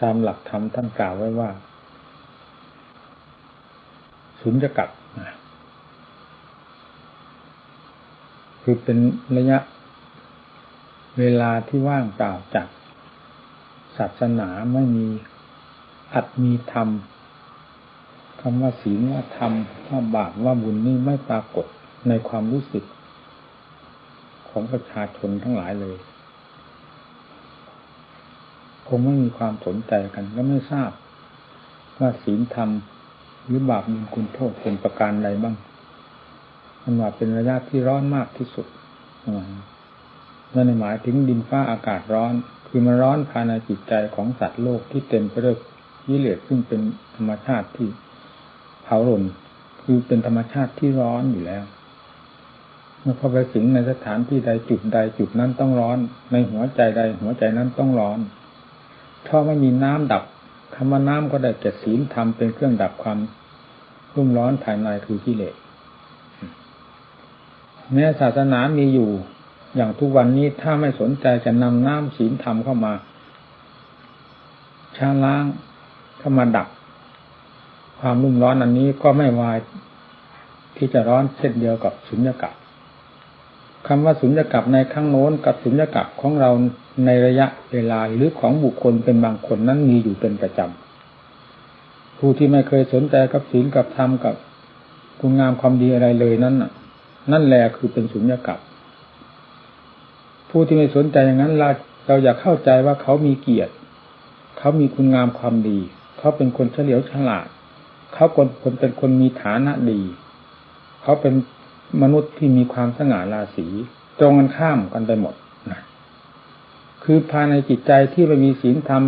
ตามหลักธรรมท่านกล่าวไว้ว่าสุญญกัดคือเป็นระยะเวลาที่ว่างเปล่าจากศาสนาไม่มีอัดมีธรรมคำว่าศีลว่าธรรมว่าบาปว่าบุญนี่ไม่ปรากฏในความรู้สึก ของประชาชนทั้งหลายเลย คงไม่มีความสนใจกันก็ไม่ทราบ ว่าศีลธรรมหรือบาปมีคุณโทษเป็นประการใดบ้างมันว่าเป็นระยะที่ร้อนมากที่สุดนั่นหมายถึงดินฟ้าอากาศร้อน คือมันร้อนภายในจิตใจของสัตว์โลกที่เต็มไปด้วยยิเลสซึ่งเป็นธรรมชาติที่เผาหล่นคือเป็นธรรมชาติที่ร้อนอยู่แล้วเมื่อเข้าไปสิงในสถานที่ใดจุดใดจุดนั้นต้องร้อน ในหัวใจใดหัวใจนั้นต้องร้อน ถ้าไม่มีน้ำดับคำว่าน้ำก็ได้แก่ศีลธรรมเป็นเครื่องดับความรุ่มร้อนภายในคือกิเลสแม้ศาสนามีอยู่อย่างทุกวันนี้ถ้าไม่สนใจจะนำน้ำศีลธรรมเข้ามาชาล้างเข้ามาดับ ความรุ่มร้อนอันนี้ก็ไม่วายที่จะร้อนเช่นเดียวกับสุญญากาศคำว่าสุญญากาศในครั้งโน้นกับสุญญากาศของเรา ในระยะเวลาหรือของบุคคลเป็นบางคนนั้นมีอยู่เป็นประจำ ผู้ที่ไม่เคยสนใจกับศีลกับธรรมกับคุณงามความดีอะไรเลยนั้นนั่นแหละคือเป็นสุญญากาศผู้ที่ไม่สนใจอย่างนั้นเราเราอยากเข้าใจว่าเขามีเกียรติ เขามีคุณงามความดี เขาเป็นคนเฉลียวฉลาด เขาคนคนเป็นคนมีฐานะดี เขาเป็นมนุษย์ที่มีความสง่าราศีตรงกันข้ามกันไปหมด คือภายในจิตใจที่ไม่มีศีลธรรม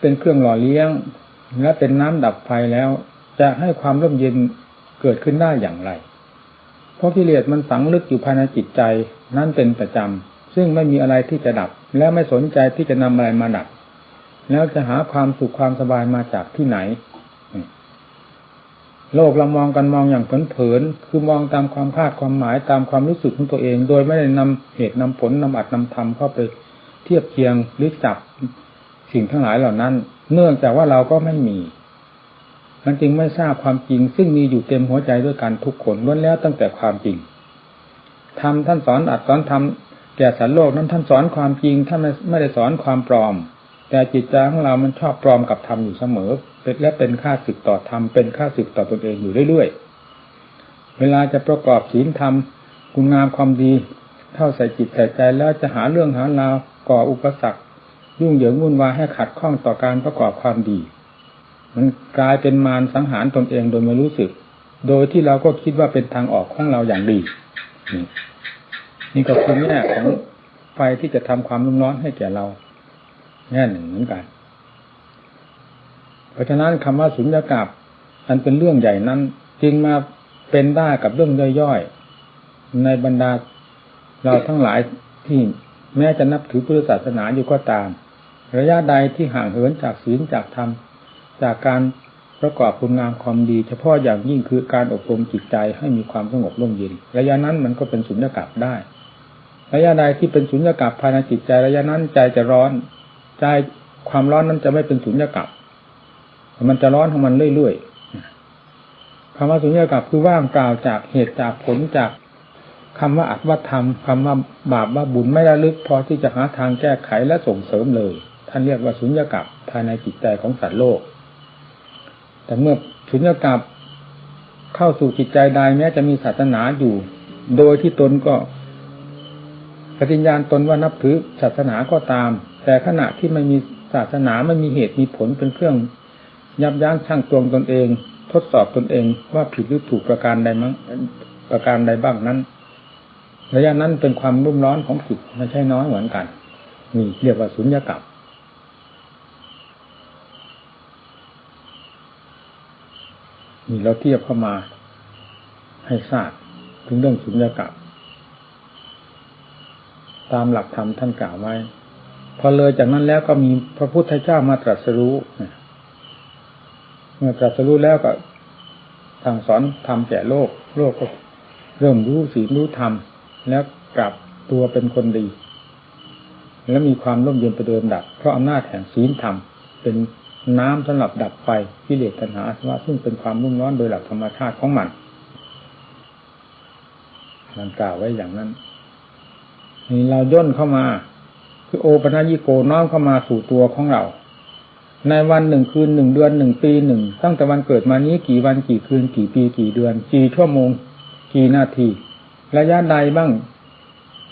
เป็นเครื่องหล่อเลี้ยง และเป็นน้ำดับไฟแล้ว จะให้ความร่มเย็นเกิดขึ้นได้อย่างไร เพราะกิเลสมันฝังลึกอยู่ภายในจิตใจนั่นเป็นประจำ ซึ่งไม่มีอะไรที่จะดับ และไม่สนใจที่จะนำอะไรมาดับ แล้วจะหาความสุขความสบายมาจากที่ไหน โลกเรามองกันมองอย่างเผินๆคือมองตามความคาดความหมายตามความรู้สึกของตัวเอง โดยไม่ได้นำเหตุนำผลนำอัดนำธรรมเข้าไป เทียบเคียงหรือจับสิ่งทั้งหลายเหล่านั้น เนื่องจากว่าเราก็ไม่มีมันจึงไม่ทราบความจริง ซึ่งมีอยู่เต็มหัวใจด้วยกันทุกคนล้วนแล้วตั้งแต่ความจริงทำท่านสอนอัดสอนทำแก่สัตว์โลกนั้นท่านสอนความจริงท่านไม่ได้สอนความปลอม แต่จิตใจของเรามันชอบปลอมกับธรรมอยู่เสมอและเป็นค่าศึกต่อธรรมเป็นค่าศึกต่อตนเองอยู่เรื่อยๆเวลาจะประกอบศีลธรรมคุณงามความดีเข้าใส่จิตใส่ใจแล้วจะหาเรื่องหาราว ก่ออุปสรรคยุ่งเหยิงวุ่นวายให้ขัดข้องต่อการประกอบความดี มันกลายเป็นมารสังหารตนเองโดยไม่รู้สึก โดยที่เราก็คิดว่าเป็นทางออกของเราอย่างดีนี่ก็คือแง่ของไฟที่จะทำความรุ่มร้อนให้แก่เราแง่หนึ่งเหมือนกัน เพราะฉะนั้นคำว่าสุญญากาศอันเป็นเรื่องใหญ่นั้น จึงมาเป็นได้กับเรื่องย่อยๆในบรรดาเราทั้งหลายที่ แม้จะนับถือพุทธศาสนาอยู่ก็ตาม ระยะใดที่ห่างเหินจากศีลจากธรรม จากการประกอบคุณงามความดี เฉพาะอย่างยิ่งคือการอบรมจิตใจให้มีความสงบร่มเย็น ระยะนั้นมันก็เป็นสุญญากาศได้ ระยะใดที่เป็นสุญญากาศภายในจิตใจ ระยะนั้นใจจะร้อน ใจความร้อนนั้นจะไม่เป็นสุญญากาศมันจะร้อนของมันเรื่อยๆคำว่าสุญญากาศคือว่างเปล่าจากเหตุจากผลจาก คำว่าอัตวัธรรมคำว่าบาปว่าบุญไม่ระลึกพอที่จะหาทางแก้ไขและส่งเสริมเลย ท่านเรียกว่าสุญญากาศภายในจิตใจของสัตว์โลก แต่เมื่อสุญญากาศเข้าสู่จิตใจใดแม้จะมีศาสนาอยู่ โดยที่ตนก็ปฏิญญาณตนว่านับถือศาสนาก็ตาม แต่ขณะที่ไม่มีศาสนาไม่มีเหตุมีผลเป็นเครื่อง ยับยั้งชั่งตวงตนเอง ทดสอบตนเองว่าผิดหรือถูกประการใดมั้งประการใดบ้างนั้น ระยะนั้นเป็นความรุ่มร้อนของจิตไม่ใช่น้อยเหมือนกันนี่เรียกว่าสุญญากาศนี่เราเทียบเข้ามาให้ทราบถึงเรื่องสุญญากาศตามหลักธรรมท่านกล่าวไว้ พอเลยจากนั้นแล้วก็มีพระพุทธเจ้ามาตรัสรู้เมื่อตรัสรู้แล้วก็ทางสอนทำแก่โลก โลกก็เริ่มรู้สีรู้ธรรม แล้วกลับตัวเป็นคนดี และมีความร่มเย็นไปเดิมดับเพราะอำนาจแห่งศีลธรรม เป็นน้ำสำหรับดับไฟกิเลสตัณหาอาสวะซึ่งเป็นความรุ่มร้อนโดยหลักธรรมชาติของมันมันกล่าวไว้อย่างนั้นนี่เราย่นเข้ามา คือโอปัญญิโกน้อมเข้ามาสู่ตัวของเรา ในวันหนึ่งคืนหนึ่งเดือนหนึ่งปีหนึ่งตั้งแต่วันเกิดมานี้กี่วันกี่คืนกี่ปีกี่เดือนกี่ชั่วโมง กี่นาที ระยะใดบ้าง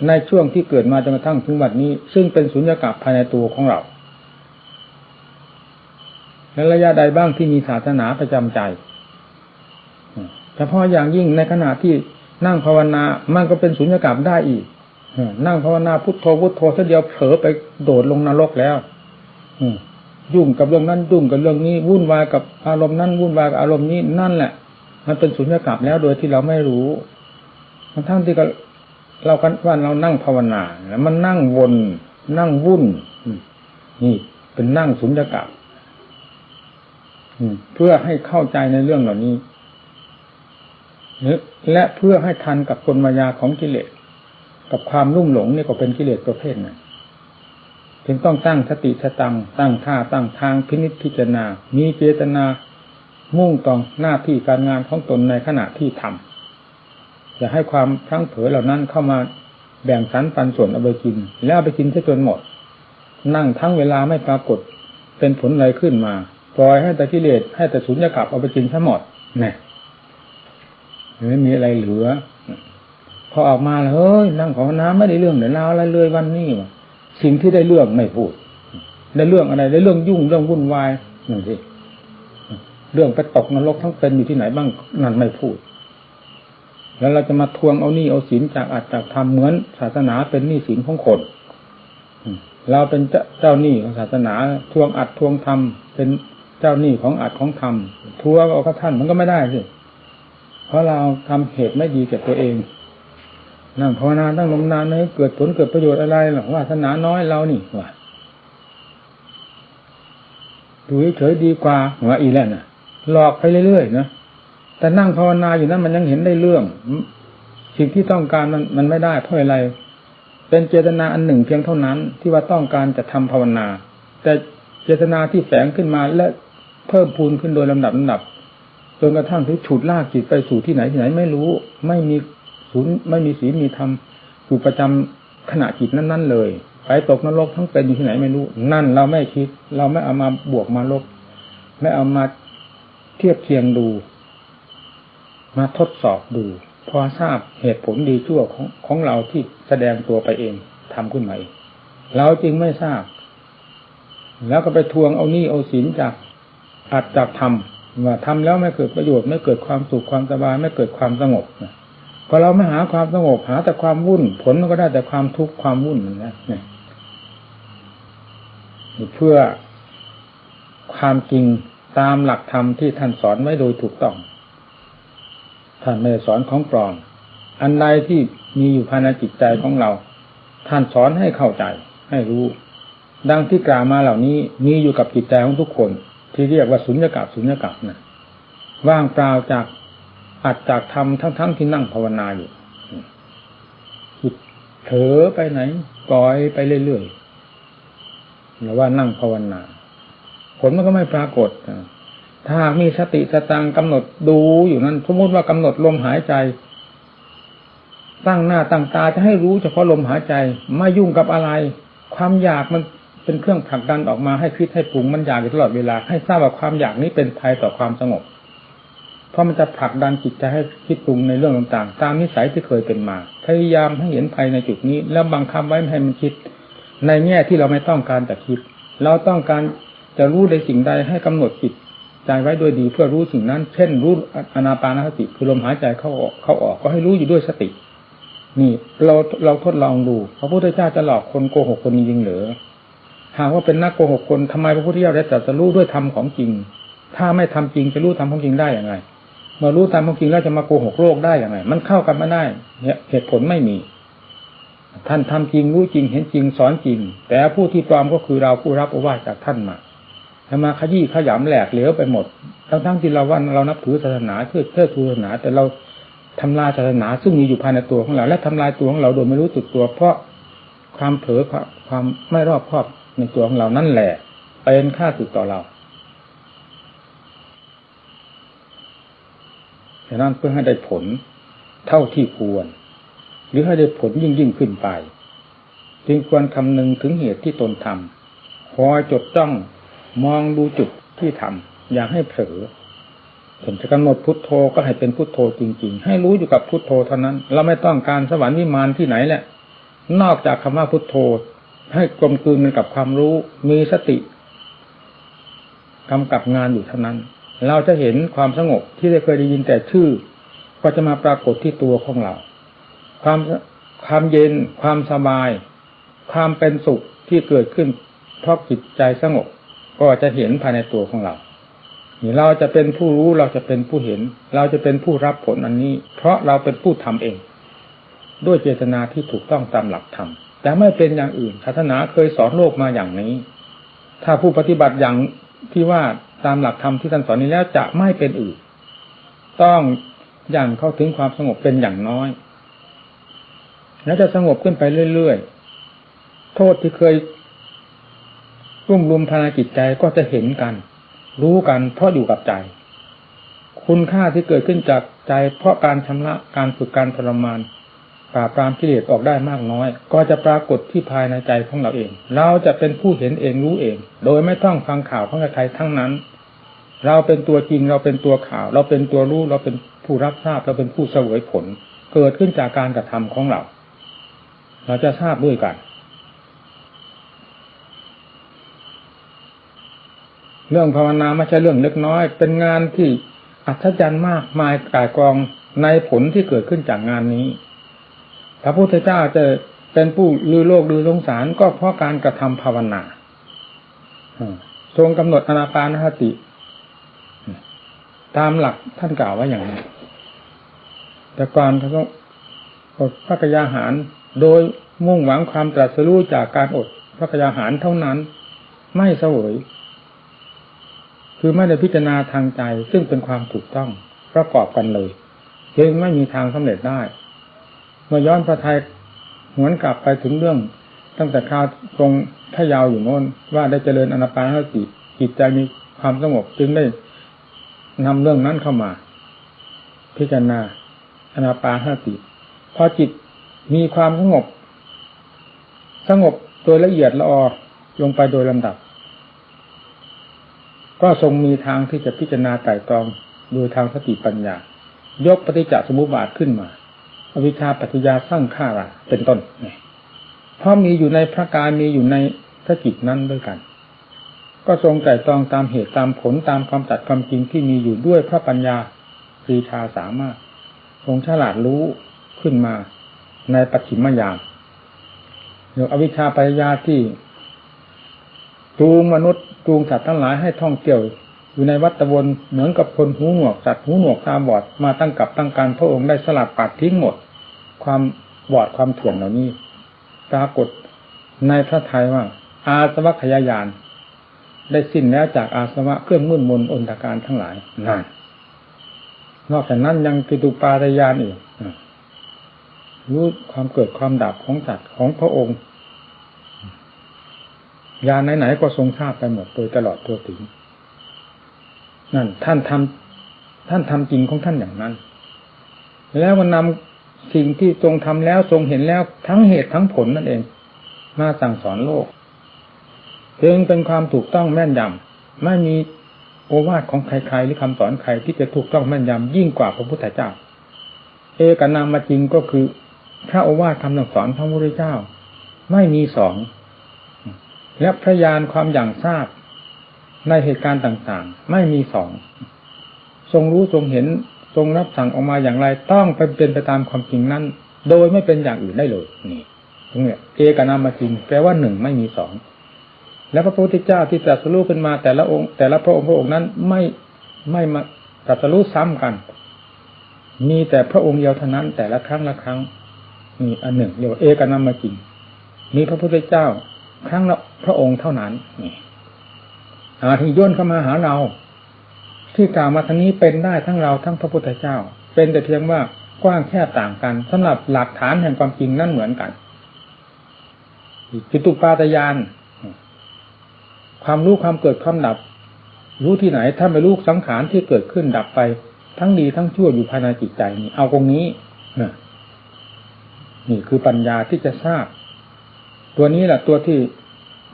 ในช่วงที่เกิดมาจนกระทั่งถึงวันนี้ ซึ่งเป็นสุญญากาศภายในตัวของเรา และระยะใดบ้างที่มีศาสนาประจำใจเฉพาะอย่างยิ่งในขณะที่นั่งภาวนามันก็เป็นสุญญากาศได้อีกนั่งภาวนาพุทโธพุทโธเสียเดียวเผลอไปโดดลงนรกแล้วยุ่งกับเรื่องนั้นยุ่งกับเรื่องนี้วุ่นวายกับอารมณ์นั้นวุ่นวายกับอารมณ์นี้นั่นแหละ มันเป็นสุญญากาศแล้วโดยที่เราไม่รู้ ทั้งที่ก็เรากันว่าเรานั่งภาวนาแล้วมันนั่งวนนั่งวุ่นนี่เป็นนั่งสุญญากาศเพื่อให้เข้าใจในเรื่องเหล่านี้และเพื่อให้ทันกับกลมายาของกิเลส กับความรุ่มหลงนี่ก็เป็นกิเลสประเภทนั้นจึงต้องตั้งสติสตังตั้งท่าตั้งทางพินิจพิจารณา มีเจตนา มุ่งต่อหน้าที่การงานของตนในขณะที่ทำ อย่าให้ความพลั้งเผลอเหล่านั้นเข้ามาแบ่งสรรปันส่วนเอาไปกิน แล้วเอาไปกินจนหมด นั่งทั้งเวลาไม่ปรากฏ เป็นผลอะไรขึ้นมาปล่อยให้แต่กิเลสให้แต่สุญญากาศเอาไปกินทั้งหมดเนี่ยไม่มีอะไรเหลือ พอออกมาแล้วเฮ้ยนั่งของน้ำไม่ได้เรื่องเดี๋ยวเราอะไรเลยวันนี้สิ่งที่ได้เรื่องไม่พูดได้เรื่องอะไรได้เรื่องยุ่งเรื่องวุ่นวายนั่นสิเรื่องไปตกนรกทั้งเป็นอยู่ที่ไหนบ้างนั่นไม่พูด แล้วเราจะมาทวงเอานี่เอาศีลจากอัตจากธรรมเหมือนศาสนาเป็นหนี้ศีลของคนเราเป็นเจ้าหนี้ของศาสนาทวงอัดทวงธรรมเป็นเจ้าหนี้ของอัดของธรรมทวงเอาข้าท่านมันก็ไม่ได้สิเพราะเราทำเหตุไม่ดีแก่ตัวเองนั่งภาวนาตั้งลมนานให้เกิดผลเกิดประโยชน์อะไรหรอกว่าศาสนาน้อยเรานี่ว่าดูเฉยดีกว่าว่าอีแล้วน่ะหลอกไปเรื่อยๆนะ แต่นั่งภาวนาอยู่นั้นมันยังเห็นได้เรื่องสิ่งที่ต้องการมันมันไม่ได้เพราะอะไร เป็นเจตนาอันหนึ่งเพียงเท่านั้น ที่ว่าต้องการจะทำภาวนา แต่เจตนาที่แฝงขึ้นมาและเพิ่มพูนขึ้นโดยลำดับลำดับจนกระทั่งถึงฉุดลากจิตไปสู่ที่ไหนที่ไหนไม่รู้ ไม่มีศูนย์ไม่มีศีลมีธรรมอยู่ประจำขณะจิตนั้น ๆ เลยไปตกนรกทั้งเป็นอยู่ที่ไหนไม่รู้ นั่นเราไม่คิด เราไม่เอามาบวกมาลบไม่เอามาเทียบเคียงดู มาทดสอบดู พอทราบเหตุผลดีชั่วของของเราที่แสดงตัวไปเองทำขึ้นมาเองเราจริงไม่ทราบ แล้วก็ไปทวงเอานี่เอาศีลจากอัดจากทำว่าทำแล้วไม่เกิดประโยชน์ไม่เกิดความสุขความสบายไม่เกิดความสงบพอเราไม่หาความสงบหาแต่ความวุ่น ผลมันก็ได้แต่ความทุกข์ความวุ่นนะเนี่ยเพื่อความจริงตามหลักธรรมที่ท่านสอนไว้โดยถูกต้อง ท่านไม่ได้สอนของปลอมอันใดที่มีอยู่ภายในจิตใจของเรา ท่านสอนให้เข้าใจ ให้รู้ ดังที่กล่าวมาเหล่านี้มีอยู่กับจิตใจของทุกคน ที่เรียกว่าสุญญากาศสุญญากาศนะว่างเปล่าจากอัดจากทำทั้งๆทที่นั่งภาวนาอยู่จิตเถอไปไหนปล่อยไปเรื่อยๆหรือว่านั่งภาวนา ผลมันก็ไม่ปรากฏ ถ้ามีสติสตังกำหนดดูอยู่นั้น สมมติว่ากำหนดลมหายใจ ตั้งหน้าตั้งตาจะให้รู้เฉพาะลมหายใจไม่ยุ่งกับอะไร ความอยากมันเป็นเครื่องผลักดันออกมาให้คิดให้ปรุงมันอยากอยู่ตลอดเวลา ให้ทราบว่าความอยากนี้เป็นภัยต่อความสงบ เพราะมันจะผลักดันจิตใจให้คิดปรุงในเรื่องต่างๆ ตามนิสัยที่เคยเป็นมา พยายามให้เห็นภัยในจุดนี้ แล้วบังคับไว้ไม่ให้มันคิด ในแง่ที่เราไม่ต้องการจะคิด เราต้องการจะรู้ในสิ่งใดให้กำหนดจิต ใจไว้โดยดีเพื่อรู้สิ่งนั้น เช่นรู้อนาปานสติ คือลมหายใจเข้าออกเข้าออกก็ให้รู้อยู่ด้วยสติ นี่เราเราทดลองดูพระพุทธเจ้าจะหลอกคนโกหกคนจริงหรือหากว่าเป็นนักโกหกคนทำไมพระพุทธเจ้าได้ตรัสรู้ด้วยธรรมของจริง ถ้าไม่ทำจริงจะรู้ธรรมของจริงได้อย่างไรเมื่อรู้ตามความจริงแล้วจะมาโกหกโลกได้อย่างไรมันเข้ากันไม่ได้เนี่ยเหตุผลไม่มี ท่านทำจริงรู้จริงเห็นจริงสอนจริง แต่ผู้ที่ปลอมก็คือเราผู้รับอวาจากท่านมา ทำมาขยี้ขยำแหลกเหลวไปหมด ทั้งทั้งที่เราว่าเรานับถือศาสนาเพื่อเพื่อศาสนา แต่เราทำลายศาสนาซึ่งมีอยู่ภายในตัวของเรา และทำลายตัวของเราโดยไม่รู้สึกตัว เพราะความเผลอความไม่รอบคอบในตัวของเรานั่นแหละเป็นค่าสึกต่อเราฉะนั้นเพื่อให้ได้ผลเท่าที่ควร หรือให้ได้ผลยิ่งยิ่งขึ้นไป จึงควรคำนึงถึงเหตุที่ตนทำคอยจดจ้อง มองดูจุดที่ทำอย่าให้เผลอถึงจะกำหนดพุทโธก็ให้เป็นพุทโธจริง ๆ ให้รู้อยู่กับพุทโธเท่านั้น เราไม่ต้องการสวรรค์วิมานที่ไหนแหละ นอกจากคำว่าพุทโธ ให้กลมกลืนมันกับความรู้ มีสติกำกับงานอยู่เท่านั้น เราจะเห็นความสงบที่ได้เคยได้ยินแต่ชื่อ ก็จะมาปรากฏที่ตัวของเรา ความความเย็น ความสบาย ความเป็นสุขที่เกิดขึ้นเพราะจิตใจสงบ ก็จะเห็นภายในตัวของเราเราจะเป็นผู้รู้เราจะเป็นผู้เห็น เราจะเป็นผู้รับผลอันนี้ เพราะเราเป็นผู้ทำเอง ด้วยเจตนาที่ถูกต้องตามหลักธรรมแต่ไม่เป็นอย่างอื่นศาสนาเคยสอนโลกมาอย่างนี้ ถ้าผู้ปฏิบัติอย่างที่ว่าตามหลักธรรมที่ท่านสอนนี้แล้วจะไม่เป็นอื่น ต้องอย่างเข้าถึงความสงบเป็นอย่างน้อย แล้วจะสงบขึ้นไปเรื่อยๆ โทษที่เคย รุ่มรุมภารกิจใจก็จะเห็นกัน รู้กันเพราะอยู่กับใจ คุณค่าที่เกิดขึ้นจากใจ เพราะการชำระการฝึกการทรมานปราบปรามกิเลสออกได้มากน้อย ก็จะปรากฏที่ภายในใจของเราเอง เราจะเป็นผู้เห็นเองรู้เอง โดยไม่ต้องฟังข่าวของใครทั้งนั้น เราเป็นตัวจริงเราเป็นตัวข่าว เราเป็นตัวรู้เราเป็นผู้รับทราบเราเป็นผู้เสวยผล เกิดขึ้นจากการกระทำของเรา เราจะทราบด้วยกัน เรื่องภาวนาไม่ใช่เรื่องเล็กน้อย เป็นงานที่อัศจรรย์มากมายกายกองในผลที่เกิดขึ้นจากงานนี้ พระพุทธเจ้าจะเป็นผู้ลือโลกลือสงสารก็เพราะการกระทำภาวนาทรงกำหนดอนาปานสติ ตามหลักท่านกล่าวไว้อย่างนี้ แต่ก่อนเขาก็อดพระกยาหาร โดยมุ่งหวังความตรัสรู้จากการอดพระกยาหารเท่านั้น ไม่เสวย คือไม่ได้พิจารณาทางใจซึ่งเป็นความถูกต้องประกอบกันเลยจึงไม่มีทางสำเร็จได้เมื่อย้อนพระไทยหวนกลับไปถึงเรื่อง ตั้งแต่คราวตรงพระยาวอยู่โน้นว่าได้เจริญอนาปานสติจิตใจมีความสงบจึงได้นำเรื่องนั้นเข้ามา พิจารณาอนาปานสติพอจิตมีความสงบ สงบโดยละเอียดละออลงไปโดยลำดับ ก็ทรงมีทางที่จะพิจารณาไต่ตรองโดยทางสติปัญญา ยกปฏิจจสมุปบาทขึ้นมา อวิชชาปัจจยาสร้างข้าระเป็นต้นเพราะมีอยู่ในพระกายมีอยู่ในพระจิตนั้นด้วยกัน ก็ทรงแต่ตองตามเหตุตามผลตามความตัดความจริงที่มีอยู่ด้วยพระปัญญาปรีชาสามารถ ทรงฉลาดรู้ขึ้นมาในปัจฉิมยามเรื่องอวิชชาปัจจยาที่จูงมนุษย์ จูงสัตว์ทั้งหลายให้ท่องเที่ยว อยู่ในวัฏวนเหมือนกับคนหูหนวกสัตว์หูหนวกตาบอดมาตั้งกับตั้งการพระองค์ได้สลัดปัดทิ้งหมด ความบอดความถ่วงเหล่านี้ปรากฏในพระทัยว่า อาสวะขยายาน ได้สิ้นแล้วจากอาสวะเครื่องมุ่นมนอนตการทั้งหลายนั่นนอกจากนั้นยังกิตุปาตยานอีกรู้ความเกิดความดับของจัตว์ของพระองค์ ยาไหนๆก็ทรงทราบไปหมดโดยตลอดทั่วถึง นั่น ท่านทำท่านทำจริงของท่านอย่างนั้น แล้วมันนำสิ่งที่ทรงทำแล้วทรงเห็นแล้วทั้งเหตุทั้งผลนั่นเอง มาสั่งสอนโลกจึงเป็นความถูกต้องแม่นยำไม่มีโอวาทของใครๆหรือคำสอนใครที่จะถูกต้องแม่นยำยิ่งกว่าพระพุทธเจ้า เอกนามมาจริงก็คือพระโอวาทคำสอนพระพุทธเจ้า ไม่มีสอง และพยานความอย่างทราบในเหตุการณ์ต่างๆ ไม่มีสอง ทรงรู้ทรงเห็นทรงรับสั่งออกมาอย่างไรต้องไปเป็นไปตามความจริงนั้น โดยไม่เป็นอย่างอื่นได้เลยนี่ตรงนี้เอกนามจริงแปลว่าหนึ่งไม่มีสองแล้วพระพุทธเจ้าที่ตรัสรู้ขึ้นมาแต่ละองค์ แต่ละพระองค์พระองค์นั้นไม่ไม่มาตรัสรู้ซ้ำกัน มีแต่พระองค์เดียวเท่านั้นแต่ละครั้งละครั้งนี่อันหนึ่งเรียกว่าเอกนามจริงมีพระพุทธเจ้า ครั้งละ พระองค์เท่านั้นนี่อาที่ย่นเข้ามาหาเรา ที่กล่าวมาทั้งนี้เป็นได้ทั้งเราทั้งพระพุทธเจ้า เป็นแต่เพียงว่ากว้างแค่ต่างกันสำหรับหลักฐานแห่งความจริงนั่นเหมือนกันจิตุปาตยาน ความรู้ความเกิดความดับ รู้ที่ไหนถ้าไม่รู้สังขารที่เกิดขึ้นดับไป ทั้งดีทั้งชั่วอยู่ภายในจิตใจนี่เอาตรงนี้นี่คือปัญญาที่จะทราบ ตัวนี้แหละตัวที่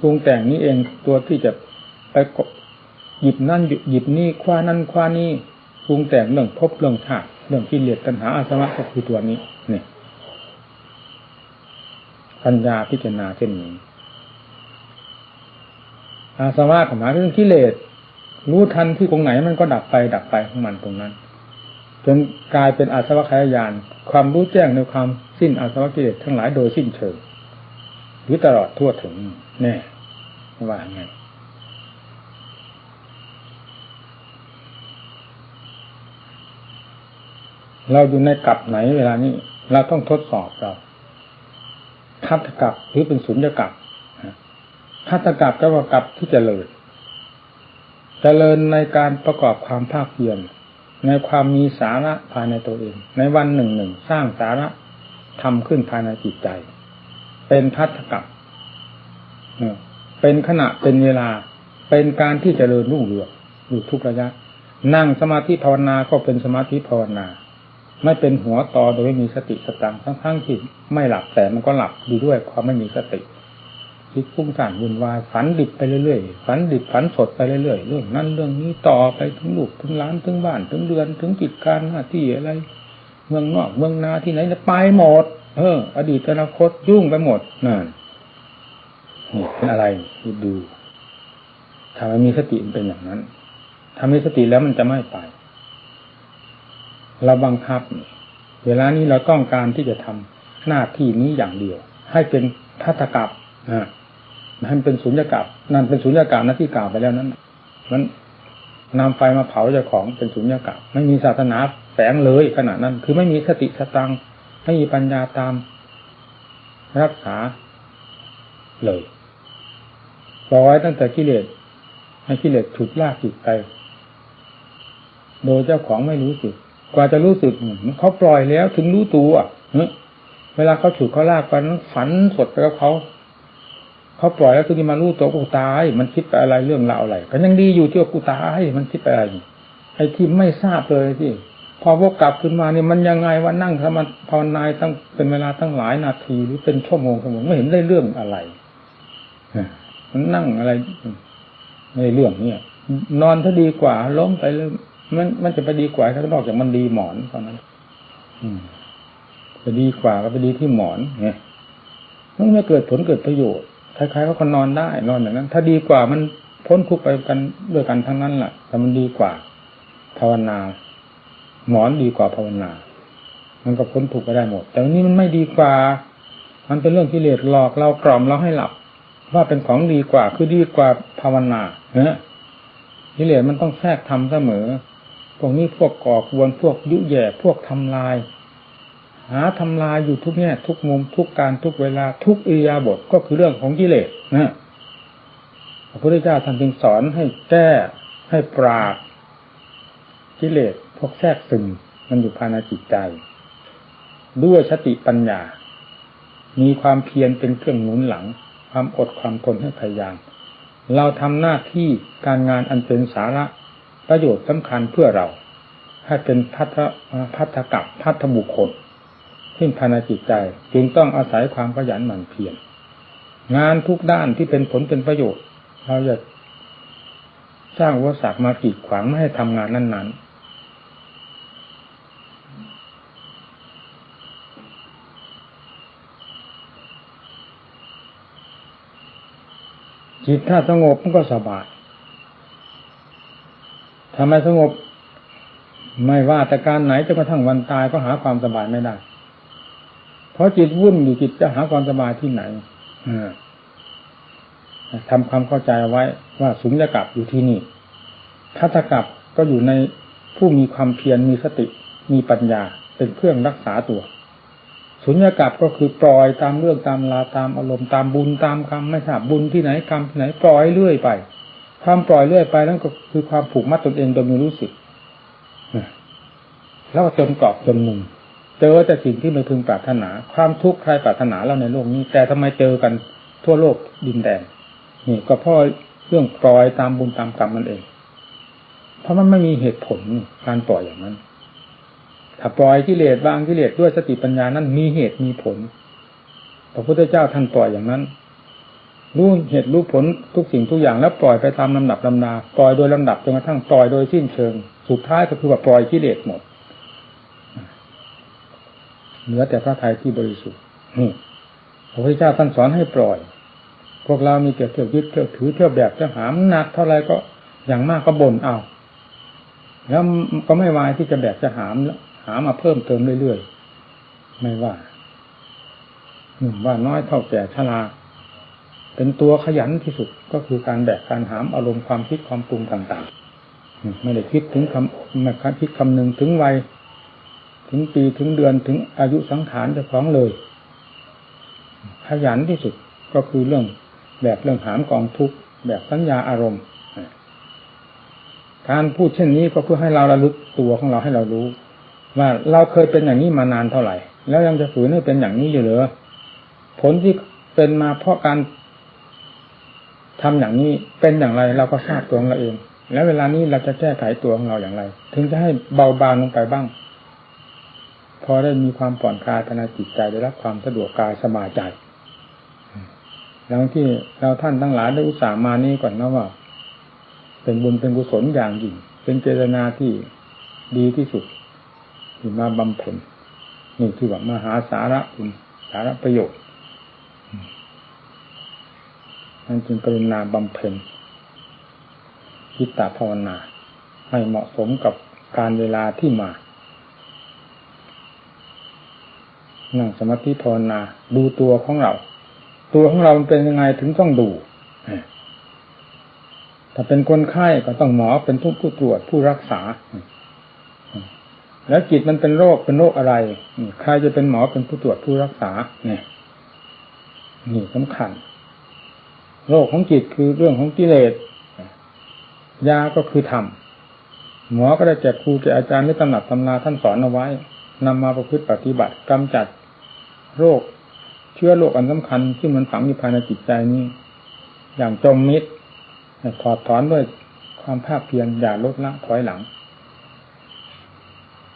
ปรุงแต่งนี้เองตัวที่จะไปหยิบนั่นหยิบนี่คว้านั่นคว้านี่ปรุงแต่งเรื่องพบเรื่องชาติเรื่องกิเลสตัณหาอาสวะก็คือตัวนี้นี่ปัญญาพิจารณาเช่นนี้ อาสวะหมายถึงกิเลสรู้ทันที่ตรงไหนมันก็ดับไปดับไปของมันตรงนั้นจนกลายเป็นอาสวะขยายาน ความรู้แจ้งในความสิ้นอาสวะกิเลสทั้งหลายโดยสิ้นเชิงหรือตลอดทั่วถึงแน่ ว่าไงเราอยู่ในกลับไหนเวลานี้ เราต้องทดสอบเราทัตกับหรือเป็นสุญญกับทัตกับก็ว่ากับที่จเจริญเจริญในการประกอบความภาคเพียรในความมีสาระภายในตัวเอง ในวันหนึ่งหนึ่งสร้างสาระทำขึ้นภายในจิตใจ เป็นพัฒกับ เป็นขณะเป็นเวลา เป็นการที่จเจริญรุ่งเรืองอยู่ทุกระยะ นั่งสมาธิภาวนาก็เป็นสมาธิภาวนา ไม่เป็นหัวต่อโดยไม่มีสติสตังทั้งทั้งที่ไม่หลับแต่มันก็หลับดีด้วยความไม่มีสติคิดฟุ้งซ่านวุ่นวายฝันดิบไปเรื่อยๆฝันดิบฝันสดไปเรื่อยๆเรื่องนั้นเรื่องนี้ต่อไปถึงลูกถึงล้านถึงบ้านถึงเดือนถึงกิจการหน้าที่อะไร เมืองนอกเมืองนาที่ไหนจะไปหมด เออ อดีตอนาคตยุ่งไปหมดนั่น นี่เป็นอะไรดูถ้ามันมีสติเป็นอย่างนั้นถ้ามีสติแล้วมันจะไม่ไป เราบังคับ เวลานี้เราต้องการที่จะทำหน้าที่นี้อย่างเดียว ให้เป็นพัฒกับอ่าให้เป็นสุญญากาศนั่นเป็นสุญญากาศหน้าที่กล่าวไปแล้วนั้นมันนำไฟมาเผาเจ้าของเป็นสุญญากาศไม่มีศาสนาแฝงเลยขณะนั้น คือไม่มีสติสตังไม่มีปัญญาตาม รักษาเลย ปล่อยตั้งแต่กิเลสให้กิเลสฉุดลากจิตไป โดยเจ้าของไม่รู้สึก กว่าจะรู้สึกเขาปล่อยแล้วถึงรู้ตัวเวลาเขาฉุดเขาลากไปนั้นฝันสดไปกับเขาเขาปล่อยแล้วถึงมารู้ตัวกูตาย มันคิดไปอะไรเรื่องราวอะไรก็ยังดีอยู่ที่ว่ากูตายมันคิดไปอะไรไอ้ที่ไม่ทราบเลยที่พอวกกลับขึ้นมาเนี่ยมันยังไงว่านั่งทำมันภาวนาตั้งเป็นเวลาตั้งหลายนาทีหรือเป็นชั่วโมงชั่วโมงไม่เห็นได้เรื่องอะไร มันนั่งอะไรในเรื่องเนี่ยนอนถ้าดีกว่า ล้มไปเลยมันมันจะไปดีกว่าถ้านอกจากมันดีหมอนตอนนั้น อืมจะดีกว่าก็ไปดีที่หมอนไงมันไม่เกิดผลเกิดประโยชน์คล้ายๆเขาคนนอนได้นอนอย่างนั้น ถ้าดีกว่ามันพ้นทุกไปกันด้วยกันทั้งนั้นแหละแต่มันดีกว่า ภาวนา หมอนดีกว่าภาวนา มันก็พ้นทุกไปได้หมด แต่วันนี้มันไม่ดีกว่า มันเป็นเรื่องกิเลสหลอกเรากล่อมเราให้หลับ ว่าเป็นของดีกว่าคือดีกว่าภาวนาเนะกิเลสมันต้องแทรกทำเสมอ พวกนี้พวกก่อกวนพวกยุแย่พวกทำลาย หาทำลายอยู่ทุกแง่ทุกมุมทุกการทุกเวลาทุกอิยาบทก็คือเรื่องของกิเลสนะพระพุทธเจ้าท่านจึงสอนให้แก้ให้ปราบกิเลสพวกแทรกซึมมันอยู่ภายในจิตใจ ด้วยสติปัญญา มีความเพียรเป็นเครื่องหนุนหลัง ความอดความทนให้พยายาม เราทำหน้าที่การงานอันเป็นสาระประโยชน์สำคัญเพื่อเรา ให้เป็นพัฒพัฒกับพัฒบุคคลที่ภายในจิตใจ จึงต้องอาศัยความขยันหมั่นเพียร งานทุกด้านที่เป็นผลเป็นประโยชน์ เราจะสร้างวัสดุมากีดขวางไม่ให้ทำงานนั้นๆ จิตถ้าสงบมันก็สบายทำไมสงบ ไม่ว่าแต่การไหนจะกระทั่งวันตายก็หาความสบายไม่ได้ เพราะจิตวุ่นอยู่จิตจะหาความสบายที่ไหนทำความเข้าใจไว้ว่าสุญญากับอยู่ที่นี่ทัตกับก็อยู่ในผู้มีความเพียรมีสติมีปัญญาเป็นเครื่องรักษาตัว สุญญากับก็คือปล่อยตามเรื่องตามลาตามอารมณ์ตามบุญตามกรรมไม่ทราบบุญที่ไหนกรรมที่ไหนปล่อยเรื่อยไป ความปล่อยเรื่อยไปนั่นก็คือความผูกมัดตนเองโดยไม่รู้สึกแล้วจนกรอบจนมุมเจอแต่สิ่งที่ไม่พึงปรารถนา ความทุกข์ใครปรารถนาเราในโลกนี้ แต่ทำไมเจอกันทั่วโลกดินแดนนี่ก็เพราะเรื่องปล่อยตามบุญตามกรรมมันเอง เพราะมันไม่มีเหตุผลการปล่อยอย่างนั้น ถ้าปล่อยกิเลสบางกิเลสด้วยสติปัญญานั้นมีเหตุมีผล พระพุทธเจ้าท่านปล่อยอย่างนั้นรู้เหตุรู้ผลทุกสิ่งทุกอย่างแล้วปล่อยไปตามลำดับลำนาปล่อยโดยลำดับจนกระทั่งปล่อยโดยสิ้นเชิง สุดท้ายก็คือว่าปล่อยกิเลสหมดเหลือแต่พระทัยที่บริสุทธิ์นี่พระพุทธเจ้าท่านสอนให้ปล่อย พวกเรามีแต่ยวเที่ยวยึดเที่ยวถือเที่ยวแบบจะหามหนักเท่าไรก็อย่างมากก็บ่นเอา แล้วก็ไม่วายที่จะแบกจะหามแล้ว หามาเพิ่มเติมเรื่อยๆ ไม่ว่าหนุ่มว่าน้อยเท่าแก่ชราเป็นตัวขยันที่สุดก็คือการแบกการหามอารมณ์ความคิดความปรุงต่างๆ ไม่ได้คิดถึงคำไม่คิดคำหนึ่งถึงวัย ถึงปีถึงเดือนถึงอายุสังขารจะคล้องเลย ขยันที่สุดก็คือเรื่องแบบเรื่องหามกองทุกแบบสัญญาอารมณ์ การพูดเช่นนี้ก็เพื่อให้เราระลึกตัวของเราให้เรารู้ ว่าเราเคยเป็นอย่างนี้มานานเท่าไหร่ แล้วยังจะฝืนให้เป็นอย่างนี้อยู่หรือผลที่เป็นมาเพราะการทำอย่างนี้เป็นอย่างไร เราก็ทราบตัวของเราเอง แล้วเวลานี้เราจะแก้ไขตัวของเราอย่างไร ถึงจะให้เบาบางลงไปบ้าง พอได้มีความผ่อนคลายภายในจิตใจได้รับความสะดวกกายสบายใจแล้วที่เราท่านทั้งหลายได้อุตส่าห์มานี่ก่อนนะว่า เป็นบุญเป็นกุศลอย่างยิ่งเป็นเจตนาที่ดีที่สุด ที่มาบำเพ็ญนี่คือว่ามหาสาระคุณสาระประโยชน์นั่นจึงกรุณาบำเพ็ญจิตตภาวนา ให้เหมาะสมกับการเวลาที่มา นั่งสมาธิภาวนา ดูตัวของเรา ตัวของเราเป็นยังไงถึงต้องดูถ้าเป็นคนไข้ก็ต้องหมอเป็นผู้ผู้ตรวจผู้รักษา แล้วจิตมันเป็นโรคเป็นโรคอะไรใครจะเป็นหมอเป็นผู้ตรวจผู้รักษา เนี่ยนี่สำคัญ โรคของจิตคือเรื่องของกิเลสยาก็คือธรรมหมอก็ได้แจกครูแจกอาจารย์ในตำหนักตำราท่านสอนเอาไว้นำมาประพฤติปฏิบัติกำจัด โรค เชื้อโรคอันสำคัญที่มันฝังอยู่ภายในจิตใจนี้ อย่างจมมิดถอดถอนด้วยความภาคเพียรอย่าลดละถอยหลัง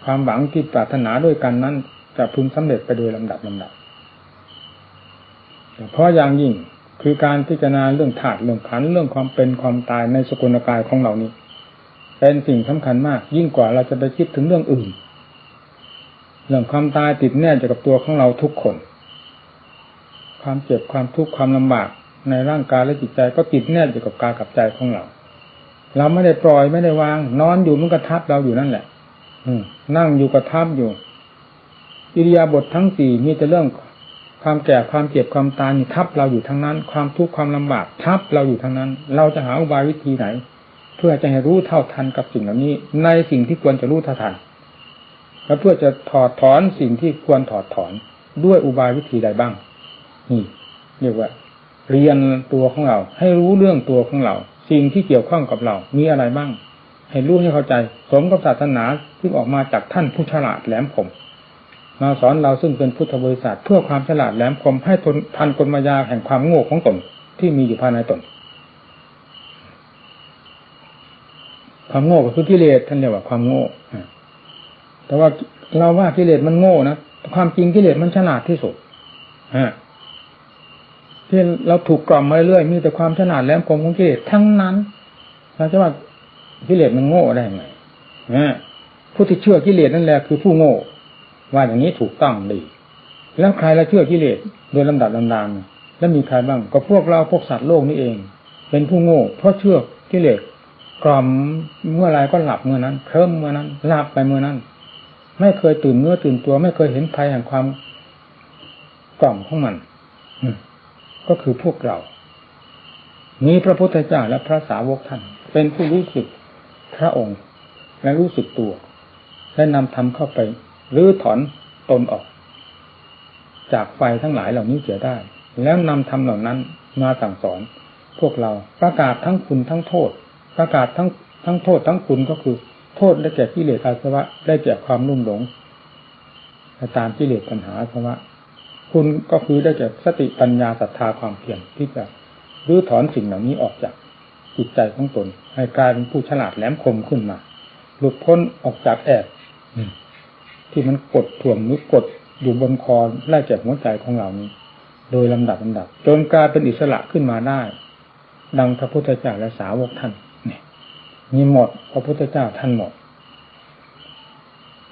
ความหวังที่ปรารถนาด้วยกันนั้น จะพึงสำเร็จไปโดยลำดับลำดับเพราะอย่างยิ่งคือการพิจารณาเรื่องถาดเรื่องขันเรื่องความเป็นความตายในสกุลกายของเรานี้ เป็นสิ่งสำคัญมาก ยิ่งกว่าเราจะไปคิดถึงเรื่องอื่น เรื่องความตายติดแน่อยู่กับตัวของเราทุกคน ความเจ็บความทุกข์ความลำบากในร่างกายและจิตใจก็ติดแน่อยู่กับกายกับใจของเรา เราไม่ได้ปล่อยไม่ได้วาง นอนอยู่มันก็ทับเราอยู่นั่นแหละ นั่งอยู่ก็ทับอยู่อิริยาบถททั้งสี่มีแต่เรื่องความแก่ความเจ็บความตายทับเราอยู่ทั้งนั้น ความทุกข์ความลำบากทับเราอยู่ทั้งนั้น เราจะหาอุบายวิธีไหน เพื่อจะให้รู้เท่าทันกับสิ่งเหล่านี้ ในสิ่งที่ควรจะรู้เท่าทัน และเพื่อจะถอดถอนสิ่งที่ควรถอดถอนด้วยอุบายวิธีใดบ้าง นี่เรียกว่า เรียนตัวของเรา ให้รู้เรื่องตัวของเรา สิ่งที่เกี่ยวข้องกับเรา มีอะไรบ้าง ให้รู้ให้เข้าใจ สมกับศาสนาที่ออกมาจากท่านผู้ฉลาดแหลมคมมาสอนเราซึ่งเป็นพุทธบริษัทเพื่อความฉลาดแหลมคมให้ทนทันกลมายาแห่งความโง่ของตนที่มีอยู่ภายในตน ความโง่ก็คือกิเลสท่านเรียกว่าความโง่แต่ว่าเราว่ากิเลสมันโง่นะความจริงกิเลสมันฉลาดที่สุดฮะที่เราถูกกล่อมมาเรื่อยมีแต่ความฉลาดแหลมคมของกิเลสทั้งนั้นเราจะว่า กิเลสมันโง่ได้ไงผู้ที่เชื่อกิเลสนั่นแหละคือผู้โง่ ว่าอย่างนี้ถูกต้องดี แล้วใครละเชื่อกิเลสโดยลำดับลำดานแล้วมีใครบ้างก็พวกเราพวกสัตว์โลกนี่เอง เป็นผู้โง่ เพราะเชื่อกิเลสกล่อมเมื่อไรก็หลับเมื่อนั้นเคลิ้มเมื่อนั้นหลับไปเมื่อนั้น ไม่เคยตื่นเนื้อตื่นตัว ไม่เคยเห็นภัยแห่งความกล่อมของมันก็คือพวกเรานี้พระพุทธเจ้าและพระสาวกท่าน เป็นผู้รู้สึก พระองค์ และรู้สึกตัว และนำธรรมเข้าไปรื้อถอนตนออก จากไฟทั้งหลายเหล่านี้เสียได้ แล้วนำธรรมเหล่านั้นมาสั่งสอน พวกเราประกาศทั้งคุณทั้งโทษ ประกาศทั้งทั้งโทษทั้งคุณก็คือ โทษได้แก่กิเลสอาสวะ ได้แก่ความรุ่มหลงตามกิเลสปัญหาอาสวะ คุณก็คือได้แก่สติปัญญาศรัทธาความเพียรที่จะรื้อถอนสิ่งเหล่านี้ออกจากจิตใจของตน ให้กลายเป็นผู้ฉลาดแหลมคมขึ้นมา หลุดพ้นออกจากแอบที่มันกดถ่วงหรือกดอยู่บนคอไล่จากหัวใจของเรานี้ โดยลำดับลำดับ จนกลายเป็นอิสระขึ้นมาได้ ดังพระพุทธเจ้าและสาวกท่านนี่มีหมดพระพุทธเจ้าท่านหมด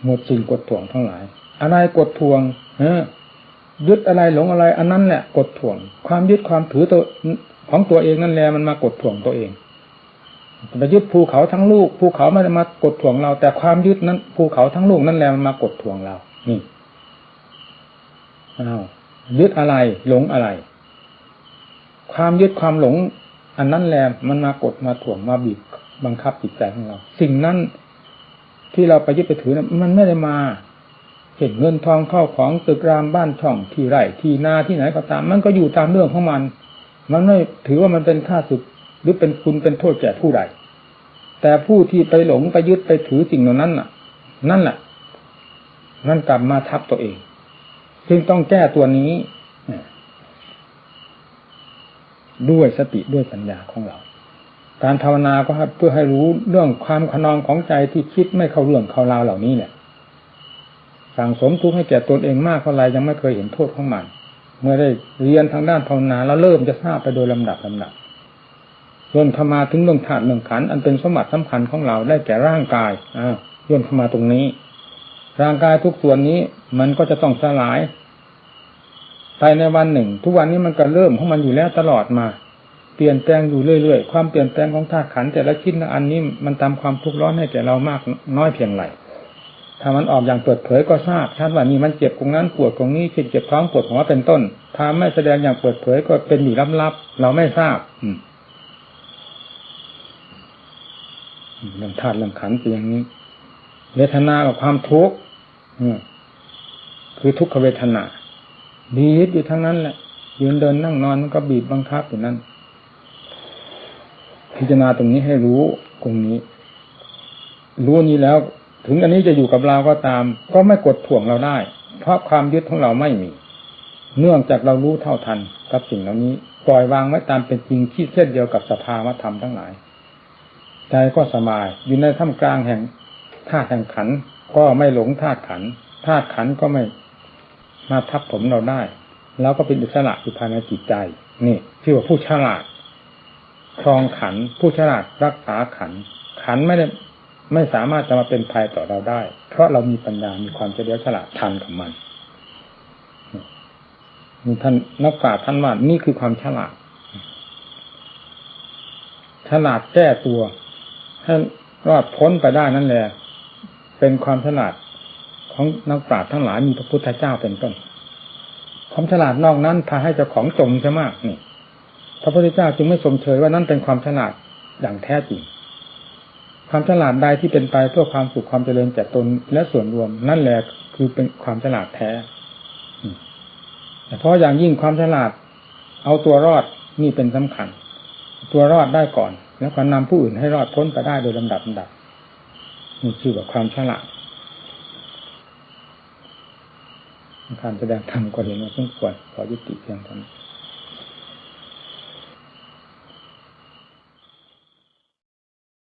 หมดสิ่งกดถ่วงทั้งหลาย อะไรกดทวงเออยึดอะไรหลงอะไร อันนั้นแหละกดถ่วง ความยึดความถือตัวของตัวเองนั่นแหละมันมากดถ่วงตัวเอง ไปยึดภูเขาทั้งลูกภูเขาไม่ได้มากดถ่วงเรา แต่ความยึดนั้นภูเขาทั้งลูกนั่นแหละมันมากดถ่วงเรา นี่อ้าวยึดอะไร หลงอะไร ความยึดความหลง อันนั้นแหละมันมากดมาถ่วงมาบีบบังคับจิตใจของเรา สิ่งนั้นที่เราไปยึดไปถือนั้นมันไม่ได้มาเห็นเงินทองเข้าของตึกรามบ้านช่องที่ไร่ที่นาที่ไหนก็ตาม มันก็อยู่ตามเรื่องของมัน มันไม่ถือว่ามันเป็นค่าสุด หรือเป็นคุณเป็นโทษแก่ผู้ใด แต่ผู้ที่ไปหลงไปยึดไปถือสิ่งเหล่านั้นน่ะ นั่นแหละนั่นกลับมาทับตัวเอง จึงต้องแก้ตัวนี้ด้วยสติด้วยปัญญาของเรา การภาวนาก็เพื่อให้รู้เรื่องความขนองของใจที่คิดไม่เข้าเรื่องเข้าราวเหล่านี้เนี่ยสั่งสมทุกข์ให้แก่ตนเองมากเท่าไรยังไม่เคยเห็นโทษของมัน เมื่อได้เรียนทางด้านภาวนาแล้วเริ่มจะทราบไปโดยลำดับลำดับ ย่นเข้ามาถึงเรื่องธาตุเรื่องขันอันเป็นสมบัติสำคัญของเราได้แก่ร่างกายอ่าย่นเข้ามาตรงนี้ ร่างกายทุกส่วนนี้มันก็จะต้องสลายภายในวันหนึ่ง ทุกวันนี้มันก็เริ่มของมันอยู่แล้วตลอดมา เปลี่ยนแปลงอยู่เรื่อยๆ ความเปลี่ยนแปลงของธาตุขันแต่ละชิ้นละอันนี้มันทำความทุกข์ร้อนให้แก่เรามากน้อยเพียงไรถ้ามันออกอย่างเปิดเผยก็ทราบชัดว่านี่มันเจ็บตรงนั้นปวดตรงนี้เจ็บเจ็บท้องปวดหัวเป็นต้นถ้าไม่แสดงอย่างเปิดเผยก็เป็นอยู่ลับๆเราไม่ทราบ อืม เรื่องธาตุเรื่องขันเป็นอย่างนี้ เวทนากับความทุกข์คือทุกขเวทนาบีบอยู่ทั้งนั้นแหละยืนเดินนั่งนอนมันก็บีบบังคับอยู่นั่นพิจารณาตรงนี้ให้รู้ตรงนี้ รู้นี้แล้ว ถึงอันนี้จะอยู่กับเราก็ตาม ก็ไม่กดถ่วงเราได้ เพราะความยึดของเราไม่มี เนื่องจากเรารู้เท่าทันกับสิ่งเหล่านี้ ปล่อยวางไว้ตามเป็นจริงที่เช่นเดียวกับสภาวธรรมทั้งหลาย ใจก็สบาย อยู่ในท่ามกลางแห่งธาตุแห่งขัน ก็ไม่หลงธาตุขันธาตุขันก็ไม่มาทับผมเราได้ แล้วก็เป็นอิสระอยู่ภายในจิตใจ นี่ชื่อว่าผู้ฉลาดครองขันผู้ฉลาดรักษาขัน ขันไม่ได้ไม่สามารถจะมาเป็นภัยต่อเราได้ เพราะเรามีปัญญา มีความเฉลียวฉลาดทันกับมันท่านนักปราชญ์ท่านว่านี่คือความฉลาด ฉลาดแก้ตัว ให้รอดพ้นไปได้นั่นแหละเป็นความฉลาดของนักปราชญ์ทั้งหลายมีพระพุทธเจ้าเป็นต้นความฉลาดนอกนั้นพาให้เจ้าของจมใช่มากนี่ พระพุทธเจ้าจึงไม่สมเชยว่านั่นเป็นความฉลาดอย่างแท้จริง ความฉลาดใดที่เป็นไปเพื่อความสุขความเจริญแก่ตนและส่วนรวม นั่นแหละคือเป็นความฉลาดแท้แต่เพราะอย่างยิ่งความฉลาด เอาตัวรอดนี่เป็นสำคัญ ตัวรอดได้ก่อน แล้วก็นำผู้อื่นให้รอดพ้นไปได้โดยลำดับลำดับนี่ชื่อว่าความฉลาดการแสดงธรรมก็เห็นว่าสมควรขอยุติเพียงเท่านี้